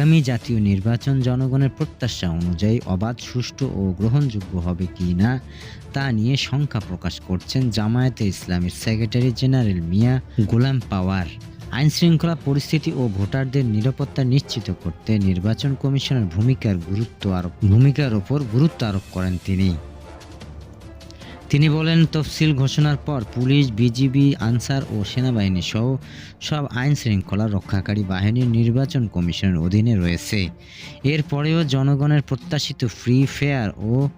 আগামী জাতীয় নির্বাচন জনগণের প্রত্যাশা অনুযায়ী অবাধ, সুষ্ঠু ও গ্রহণযোগ্য হবে কি না, তা নিয়ে শঙ্কা প্রকাশ করছেন জামায়াতে ইসলামের সেক্রেটারি জেনারেল মিয়া গোলাম পাওয়ার। আইন শৃঙ্খলা পরিস্থিতি ও ভোটারদের নিরাপত্তা নিশ্চিত করতে নির্বাচন কমিশনের ভূমিকার গুরুত্ব আরোপ ভূমিকার ওপর গুরুত্ব আরোপ করেন তিনি। তিনি বলেন, তফসিল ঘোষণার পর পুলিশ, বিজিবি, আনসার ও সেনাবাহিনী সহ সব আইন শৃঙ্খলা রক্ষাকারী বাহিনীর নির্বাচন কমিশনের অধীনে রয়েছে। এরপরেও জনগণের প্রত্যাশিত ফ্রি, ফেয়ার ও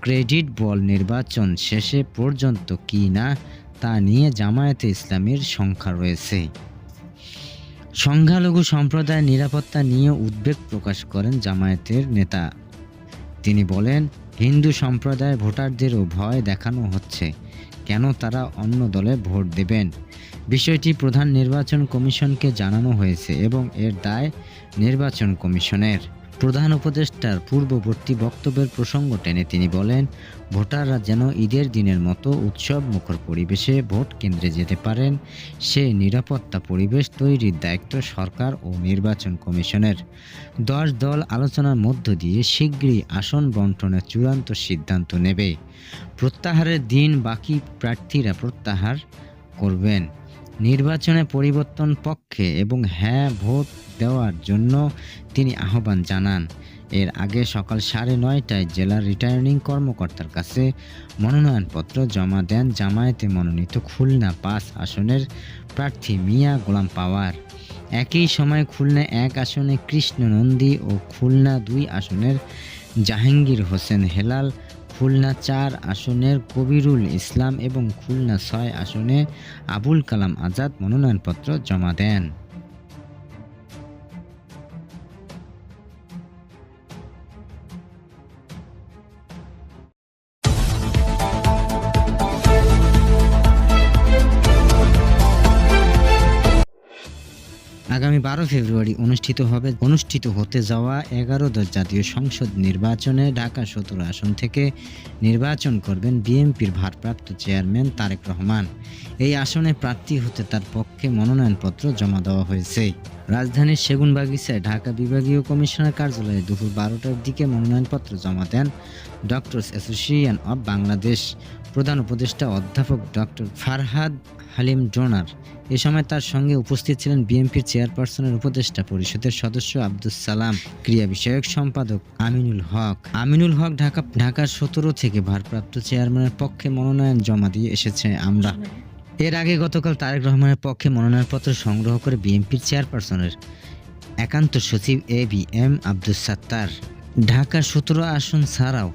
ক্রেডিট বল নির্বাচন শেষে পর্যন্ত কি না, তা নিয়ে জামায়াতে ইসলামের সংখ্যা রয়েছে। সংখ্যালঘু সম্প্রদায়ের নিরাপত্তা নিয়ে উদ্বেগ প্রকাশ করেন জামায়াতের নেতা। তিনি বলেন হিন্দু সম্প্রদায়ের ভোটারদেরও ভয় দেখানো হচ্ছে। কেন তারা অন্য দলে ভোট দেবেন? বিষয়টি প্রধান নির্বাচন কমিশনকে জানানো হয়েছে এবং এর দায় নির্বাচন কমিশনের। প্রধান উপদেষ্টার পূর্ববর্তী বক্তব্যের প্রসঙ্গ টেনে তিনি বলেন, ভোটাররা যেন ঈদের দিনের মতো উৎসব মুখর পরিবেশে ভোট কেন্দ্রে যেতে পারেন, সে নিরাপত্তা পরিবেশ তৈরির দায়িত্ব সরকার ও নির্বাচন কমিশনের। দশ দল আলোচনার মধ্য দিয়ে শীঘ্রই আসন বন্টনের চূড়ান্ত সিদ্ধান্ত নেবে। প্রত্যাহারের দিন বাকি প্রার্থীরা প্রত্যাহার করবেন। নির্বাচনে পরিবর্তন পক্ষে এবং হ্যাঁ ভোট দেওয়ার জন্য তিনি আহ্বান জানান। এর আগে সকাল সাড়ে নয়টায় জেলার রিটার্নিং কর্মকর্তার কাছে মনোনয়নপত্র জমা দেন জামায়াতে মনোনীত খুলনা পাঁচ আসনের প্রার্থী মিয়া গোলাম পাওয়ার। একই সময় খুলনা এক আসনে কৃষ্ণ নন্দী ও খুলনা দুই আসনের জাহাঙ্গীর হোসেন হেলাল খুলনা চার আসনের কবিরুল ইসলাম এবং খুলনা ছয় আসনে আবুল কালাম আজাদ মনোনয়নপত্র জমা দেন। আগামী বারো ফেব্রুয়ারি অনুষ্ঠিত হবে অনুষ্ঠিত হতে যাওয়া এগারো দশ জাতীয় সংসদ নির্বাচনে ঢাকা সতেরো আসন থেকে নির্বাচন করবেন বিএনপির ভারপ্রাপ্ত চেয়ারম্যান তারেক রহমান। এই আসনে প্রার্থী হতে তার পক্ষে মনোনয়নপত্র জমা দেওয়া হয়েছে। রাজধানীর সেগুনবাগিচায় ঢাকা বিভাগীয় কমিশনার কার্যালয়ে দুপুর বারোটার দিকে মনোনয়নপত্র জমা দেন ডক্টরস অ্যাসোসিয়েশন অব বাংলাদেশ। প্রধান উপদেষ্টা অধ্যাপক ডক্টর ফারহাদ হালিম ডোনার। এ সময় তার সঙ্গে উপস্থিত ছিলেন বিএনপির চেয়ারপারসনের উপদেষ্টা পরিষদের সদস্য আব্দুস সালাম, ক্রিয়া বিষয়ক সম্পাদক আমিনুল হক। আমিনুল হক ঢাকা, ঢাকার সতেরো থেকে ভারপ্রাপ্ত চেয়ারম্যানের পক্ষে মনোনয়ন জমা দিয়ে এসেছে আমরা। এর আগে গতকাল তারেক রহমানের পক্ষে মনোনয়নপত্র সংগ্রহ করে বিএনপির চেয়ারপারসনের একান্ত সচিব A B M Abdus Sattar. Dhaka সতেরো আসন ছাড়াও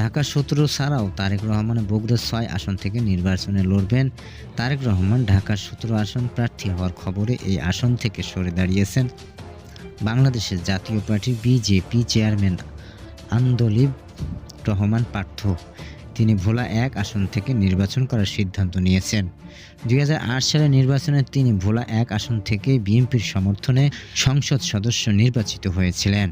ঢাকা সতেরো ছাড়াও তারেক রহমান বগুড়া ছয় আসন থেকে নির্বাচনে লড়বেন তারেক রহমান, ঢাকার সতেরো আসন প্রার্থী হওয়ার খবরে এই আসন থেকে সরে দাঁড়িয়েছেন বাংলাদেশের জাতীয় পার্টির বিজেপি চেয়ারম্যান আন্দোলিব রহমান পার্থ। তিনি ভোলা এক আসন থেকে নির্বাচন করার সিদ্ধান্ত নিয়েছেন। দুই সালে নির্বাচনে তিনি ভোলা এক আসন থেকে বিএনপির সমর্থনে সংসদ সদস্য নির্বাচিত হয়েছিলেন।